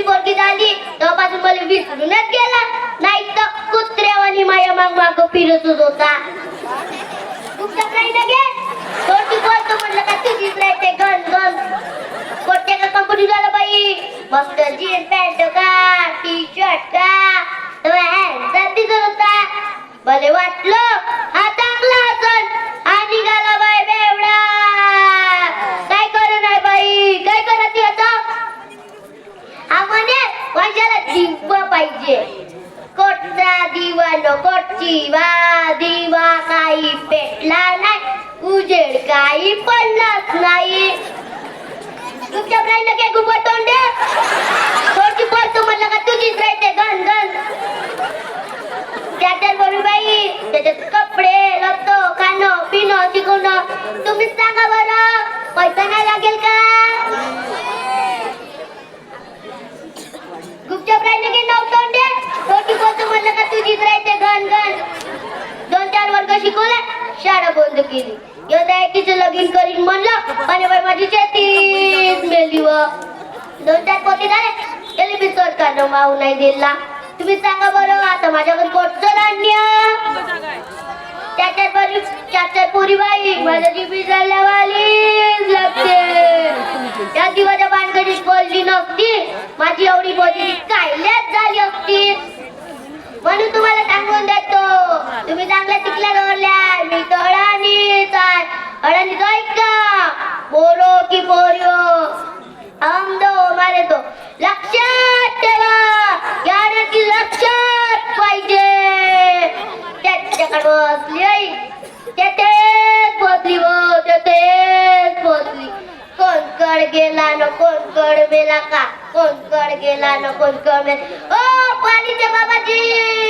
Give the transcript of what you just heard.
दुसरी पोरगी झाली तेव्हापासून मला विसरूनच गेला. नाही तर कुत्र्यावानी माया माग माग फिरतच होता. तुमच्यात नाही ना गे तोटी बोलतो म्हणलं का तुझीच राहते गण गण कोणत्या का कंपनी झालं बाई. मस्त जीन्स पॅन्ट का टी शर्ट का हॅन्ड होता. भले वाटलं हा चांगला असन हा निघाला बाई बेवडा काय करू नाही बाई काय करत आता हा म्हणे माझ्याला दिवा पाहिजे. कोटचा दिवा नकोटची वा दिवा काही पेटला नाही. उजेड काही पडलाच नाही. तुमच्या प्राईला काय गुबा तोंडे थोडची पडतो म्हणलं का तुझीच राहते गण गण त्याच्यात बरोबर बाई त्याच्यात कपडे लत्तो खाणं पिणं शिकवणं तुम्हीच सांगा बरं पैसा नाही लागेल का गुपचाप राहिले की नव्हतं दे छोटी बोलतो म्हणलं का तुझीच राहते घन घन दोन चार शाळा बंद केली. योद्या एकीचं लगीन करीन म्हणलं आणि बाई माझी शेतीच मेली व. दोन चार पोती झाले गेली मी सरकारनं माऊ नाही दिला. तुम्ही सांगा बरं आता माझ्याकडे कोटचं धान्य त्याच्यात बरी चार चार पोरी बाई माझ्या जीबी झाल्यावाली लागते त्या दिवाच्या भानगडीत बोलली नसती माझी एवढी बोलली कायल्याच झाली असती. म्हणून तुम्हाला सांगून देतो. तुम्ही चांगल्या शिकल्या बसली आई तेथेच बसली व तेथेच बसली कोण कड गेला न कोण कड मेला का कोण कड गेला न कोण कड मेला ओ पाणीचे बाबाजी ओ